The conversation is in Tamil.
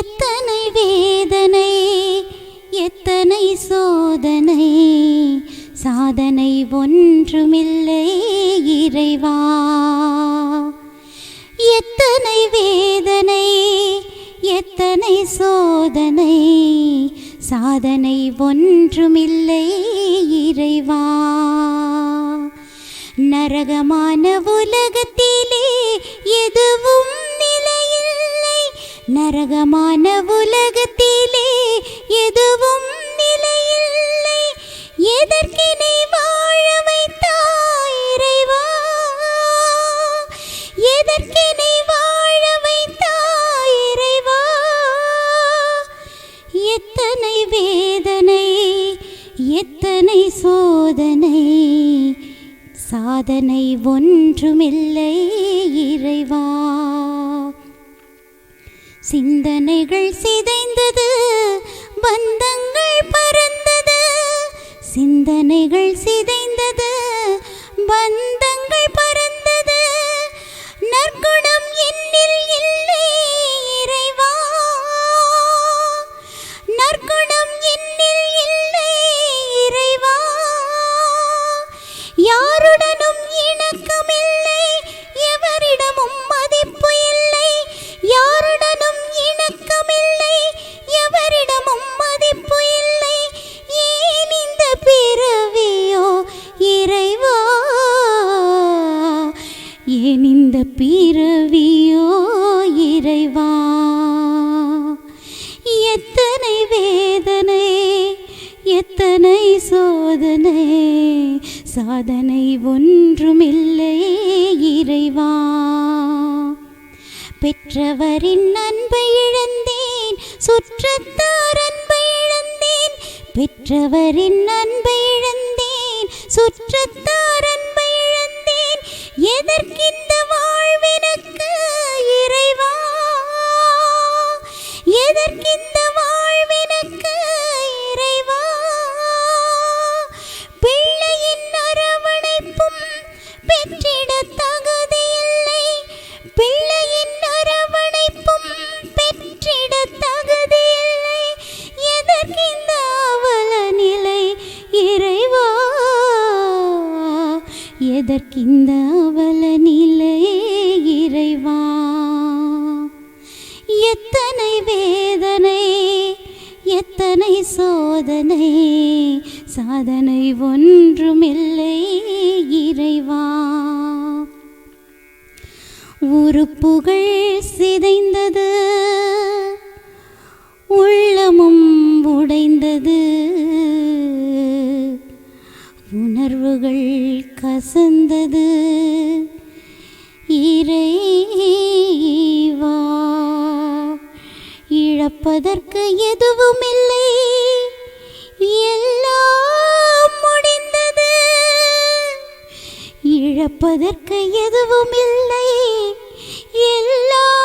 எத்தனை வேதனை எத்தனை சோதனை. சாதனை ஒன்றுமில்லை இறைவா. எத்தனை வேதனை எத்தனை சோதனை. சாதனை ஒன்றுமில்லை இறைவா. நரகமான உலகத்திலே எதுவும் நரகமான உலகத்திலே எதுவும் நிலையில்லை. எதற்கினை வாழ வைத்தாய் இறைவா? எதற்கினை வாழ வைத்தாய் இறைவா? எத்தனை வேதனை எத்தனை சோதனை. சாதனை ஒன்றுமில்லை இறைவா. சிந்தனைகள் சிதைந்தது பந்தங்கள் பறந்தது. சிந்தனைகள் சிதைந்தது பந்த சாதனை ஒன்றுமில்லை இறைவா. பெற்றவரின் அன்பை இழந்தேன் சுற்றத்தார் அன்பை இழந்தேன். பெற்றவரின் அன்பை இழந்தேன் சுற்றத்தார் எதற்கிந்த அவல நிலையே இறைவா? எத்தனை வேதனை எத்தனை சோதனை சாதனை ஒன்றுமில்லை இறைவா? உறுப்புகள் சிதை உணர்வுகள் கசந்தது. இறைவா இழப்பதற்கு எதுவும் இல்லை எல்லாம் முடிந்தது. இழப்பதற்கு எதுவும் இல்லை எல்லாம்